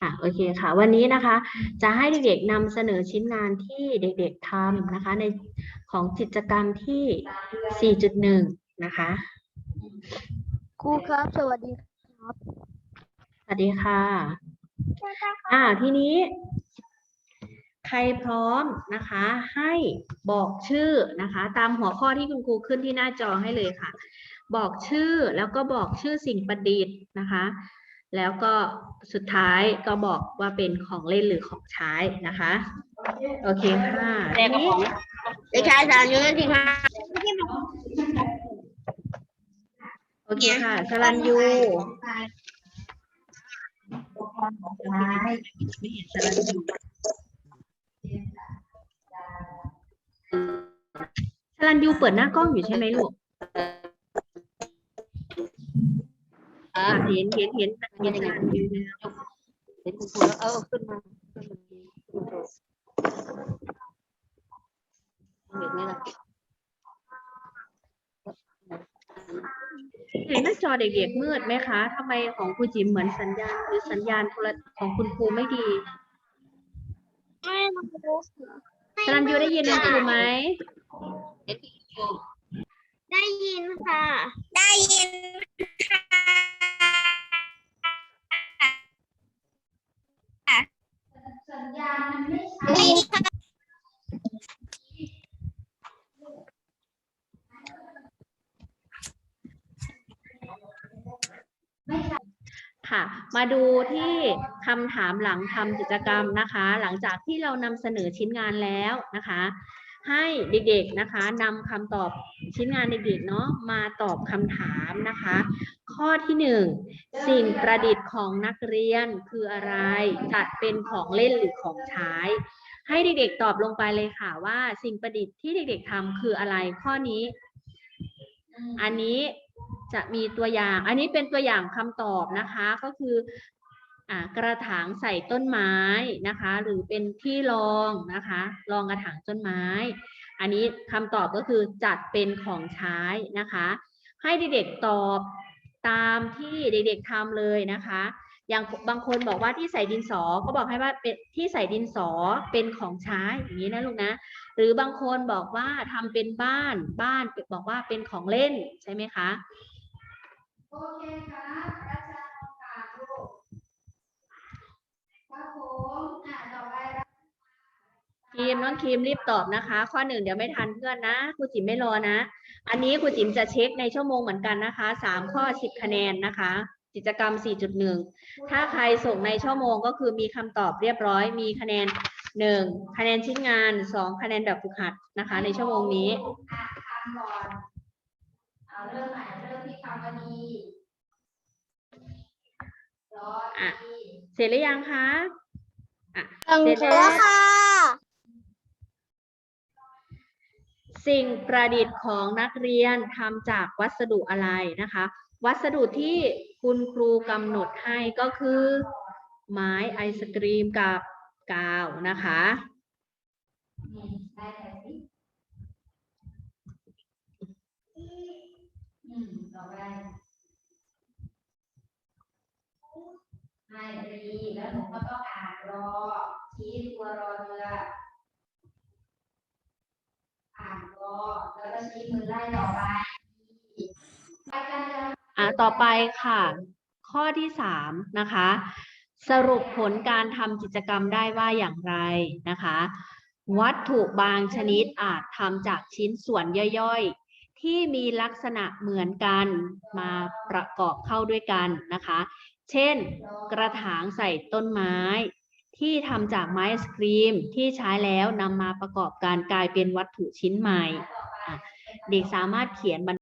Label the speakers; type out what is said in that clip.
Speaker 1: ค่ะโอเคค่ะ วันนี้นะคะ จะให้เด็กๆนำเสนอชิ้นงานที่เด็กๆทำนะคะ ในของกิจกรรมที่ 4.1 นะคะ
Speaker 2: ครูครับ สวัสดีครับ
Speaker 1: สวัสดีค่ะ อ่าทีนี้ ใครพร้อมนะคะ ให้บอกชื่อนะคะ ตามหัวข้อที่คุณครูขึ้นที่หน้าจอให้เลยค่ะ บอกชื่อแล้วก็บอกชื่อสิ่งประดิษฐ์นะคะ แล้วก็สุดท้ายก็บอกว่าเป็นของเล่นหรือของใช้นะคะ โอเคค่ะทีนี้
Speaker 2: เด็กชายสามยุทธทีค่ะ
Speaker 1: โอเคค่ะสรัญยูไม่เห็นสรัญยูสรัญยูเปิดหน้ากล้องอยู่ใช่ไหมลูก อ่าเห็นเห็นเห็นเห็นสรัญยูแล้ว
Speaker 2: เห็นคุณครูแล้วเอาขึ้นมาขึ้นมาเด็กนี่แหละ
Speaker 1: เห็นหน้าจอเด็กๆมืดไหมคะทำไมของครูจิ๋มเหมือนสัญญาณหรือสัญญาณโทรของคุณครูไม่ดี
Speaker 2: ไม่รู้
Speaker 1: สรัญยูได้ยินคุณครูไหม
Speaker 2: เห็นคุณครู
Speaker 3: ได้ยินค่ะ ได้ยินค่ะได้ยินค่ะ
Speaker 1: ค่ะ มาดูที่คำถามหลังทำกิจกรรมนะคะ หลังจากที่เรานำเสนอชิ้นงานแล้วนะคะ ให้เด็กๆนะคะนำคำตอบชิ้นงานเด็กๆเนาะมาตอบคำถามนะคะ ข้อที่หนึ่งสิ่งประดิษฐ์ของนักเรียนคืออะไรจัดเป็นของเล่นหรือของใช้ ให้เด็กๆตอบลงไปเลยค่ะว่าสิ่งประดิษฐ์ที่เด็กๆทำคืออะไรข้อนี้ อันนี้จะมีตัวอย่าง อันนี้เป็นตัวอย่างคำตอบนะคะ ก็คือ กระถางใส่ต้นไม้นะคะ หรือเป็นที่รองนะคะรองกระถางต้นไม้ อันนี้คำตอบก็คือจัดเป็นของใช้นะคะ ให้เด็กๆตอบตามที่เด็กๆทำเลยนะคะ อย่างบางคนบอกว่าที่ใส่ดินสอ ก็บอกให้ว่าเป็นที่ใส่ดินสอเป็นของใช้อย่างนี้นะลูกนะ หรือบางคนบอกว่าทำเป็นบ้านบ้านบอกว่าเป็นของเล่นใช่ไหมคะ
Speaker 3: โอเคครับรัชชาโอกาสลูกครับผมอะต่อไปรับ
Speaker 1: ครี มน้องครีมรีบตอบนะคะ ข้อหนึ่งเดี๋ยวไม่ทันเพื่อนนะครูจิ๋มไม่รอนะ อันนี้ครูจิ๋มจะเช็คในชั่วโมงเหมือนกันนะคะสามข้อสิบคะแนนนะคะ กิจกรรม 4.1 ถ้าใครส่งในชั่วโมงก็คือมีคำตอบเรียบร้อย มีคะแนนหนึ่งคะแนนชิ้นงานสองคะแนนแบบฝึกหัดนะคะ ในชั่วโมงนี้
Speaker 3: อะคำก่อนเอาเริ่มใหม่เริ่มที่คำว่าดีรอ
Speaker 1: อะ
Speaker 3: ดี
Speaker 1: เสร็จหรือยังคะอะ
Speaker 2: ตั้ง
Speaker 1: เสร็จ
Speaker 2: ใจ
Speaker 1: แล้ว
Speaker 3: ค่ะ
Speaker 1: สิ่งประดิษฐ์ของนักเรียนทำจากวัสดุอะไรนะคะ วัสดุที่คุณครูกำหนดให้ก็คือ ไม้ไอศกรีมกับกาวนะคะ
Speaker 3: ได้แต่อืมต่อไปให้รีแล้วหนูก็ต้องอ่านรอชี้ตัวรอเรืออ่านรอ แล้วก็ชี้มือไล่ต่อไป
Speaker 1: อะต่อไปค่ะ ข้อที่สามนะคะ สรุปผลการทำกิจกรรมได้ว่าอย่างไรนะคะ วัตถุบางชนิดอาจทำจากชิ้นส่วนย่อยๆ ที่มีลักษณะเหมือนกันมาประกอบเข้าด้วยกันนะคะ เช่น กระถางใส่ต้นไม้ ที่ทำจากไม้ไอศครีมที่ใช้แล้วนำมาประกอบการกลายเป็นวัตถุชิ้นใหม่ เด็กสามารถเขียนบรร